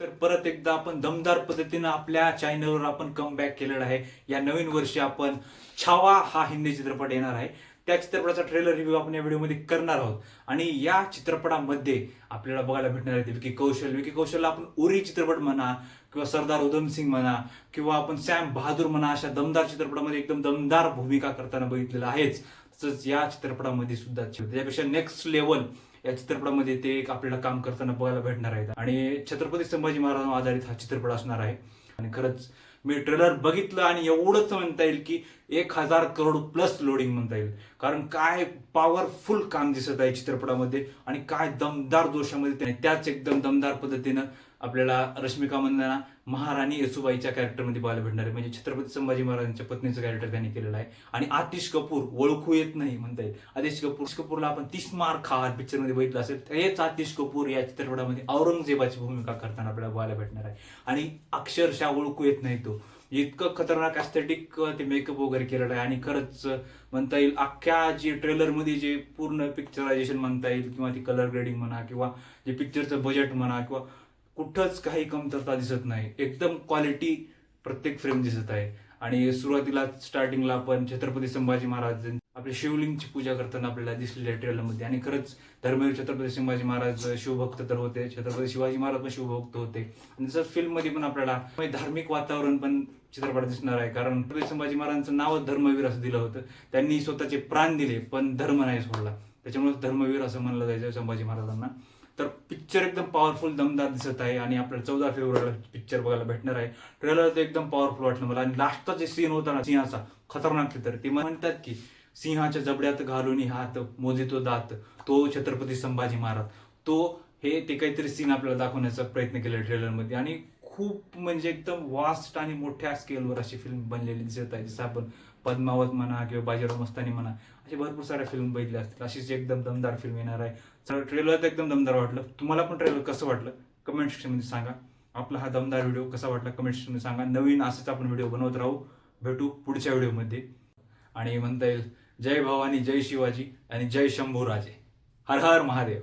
तर परत एकदा आपण दमदार पद्धतीनं आपल्या चॅनलवर आपण कम बॅक केलेला आहे. या नवीन वर्षी आपण छावा हा हिंदी चित्रपट येणार आहे. त्या चित्रपटाचा ट्रेलर रिव्ह्यू आपण या व्हिडिओमध्ये करणार आहोत. आणि या चित्रपटामध्ये आपल्याला बघायला भेटणार आहे विकी कौशल. विकी कौशलला आपण उरी चित्रपट म्हणा किंवा सरदार उधम सिंग म्हणा किंवा आपण सॅम बहादूर म्हणा अशा दमदार चित्रपटामध्ये एकदम दमदार भूमिका करताना बघितलेलं आहेच. तसंच या चित्रपटामध्ये सुद्धा. त्याच्यापेक्षा नेक्स्ट लेवल या चित्रपटामध्ये ते एक आपल्याला काम करताना बघायला भेटणार आहेत. आणि छत्रपती संभाजी महाराजांवर आधारित हा चित्रपट असणार आहे. आणि खरंच मी ट्रेलर बघितलं आणि एवढंच म्हणता येईल की एक हजार करोड प्लस लोडिंग म्हणता येईल. कारण काय पॉवरफुल काम दिसत आहे चित्रपटामध्ये आणि काय दमदार जोशामध्ये त्याने त्याच एकदम दमदार पद्धतीनं आपल्याला रश्मिका मंदना महाराणी येसुबाईच्या कॅरेक्टरमध्ये पाहायला भेटणार आहे. म्हणजे छत्रपती संभाजी महाराजांच्या पत्नीचं कॅरेक्टर त्यांनी केलेलं आहे. आणि आतिश कपूर ओळखू येत नाही म्हणता येईल. आतिश कपूर कपूरला आपण तीस मार खार पिक्चरमध्ये बघितलं असेल हेच आतिश कपूर या चित्रपटामध्ये औरंगजेबाची भूमिका करताना आपल्याला पाहायला भेटणार आहे. आणि अक्षरशः ओळखू येत नाही तो. इतकं खतरनाक ॲस्थेटिक ते मेकअप वगैरे केलेलं आहे. आणि खरंच म्हणता येईल अख्ख्या जे ट्रेलरमध्ये जे पूर्ण पिक्चरायझेशन म्हणता येईल किंवा ती कलर ग्रेडिंग म्हणा किंवा जे पिक्चरचं बजेट म्हणा किंवा कुठंच काही कमतरता दिसत नाही. एकदम क्वालिटी प्रत्येक फ्रेम दिसत आहे. आणि सुरुवातीला स्टार्टिंगला आपण छत्रपती संभाजी महाराज आपल्या शिवलिंगची पूजा करताना आपल्याला दिसलेल्या ट्रेलरमध्ये आणि खरंच धर्मवीर छत्रपती संभाजी महाराज शिवभक्त तर होते. छत्रपती शिवाजी महाराज पण शिवभक्त होते. आणि जसं फिल्ममध्ये पण आपल्याला धार्मिक वातावरण पण चित्रपट दिसणार आहे. कारण छत्रपती संभाजी महाराजांचं नावच धर्मवीर असं दिलं होतं. त्यांनी स्वतःचे प्राण दिले पण धर्म नाही सोडला. त्याच्यामुळे धर्मवीर असं म्हणलं जायचं संभाजी महाराजांना. तर पिक्चर एकदम पॉवरफुल दमदार दिसत आहे आणि आपल्याला चौदा फेब्रुवारीला पिक्चर बघायला भेटणार आहे. ट्रेलर तर एकदम पॉवरफुल वाटलं मला आणि लास्टचा जे सीन होता ना सिंहाचा खतरनाक तर. ते म्हणतात की सिंहाच्या जबड्यात घालून हात मोजितो दात तो छत्रपती संभाजी महाराज. तो हे ते काहीतरी सीन आपल्याला दाखवण्याचा प्रयत्न केला ट्रेलरमध्ये आणि खूप म्हणजे एकदम वास्ट आणि मोठ्या स्केलवर अशी फिल्म बनलेली दिसत आहे. जसं आपण पद्मावत म्हणा किंवा बाजीराव मस्तानी म्हणा असे भरपूर साऱ्या फिल्म बघितल्या असतील. अशीच एकदम दमदार फिल्म येणार आहे. तर ट्रेलर तर एकदम दमदार वाटलं. तुम्हाला पण ट्रेलर कसं वाटलं? कमेंट सेक्शनमध्ये सांगा. आपला हा दमदार व्हिडिओ कसा वाटला? कमेंट सेक्शनमध्ये सांगा. नवीन असेच आपण व्हिडिओ बनवत राहू. भेटू पुढच्या व्हिडिओमध्ये आणि म्हणता येईल जय भवानी जय शिवाजी आणि जय शंभूराजे. हर हर महादेव.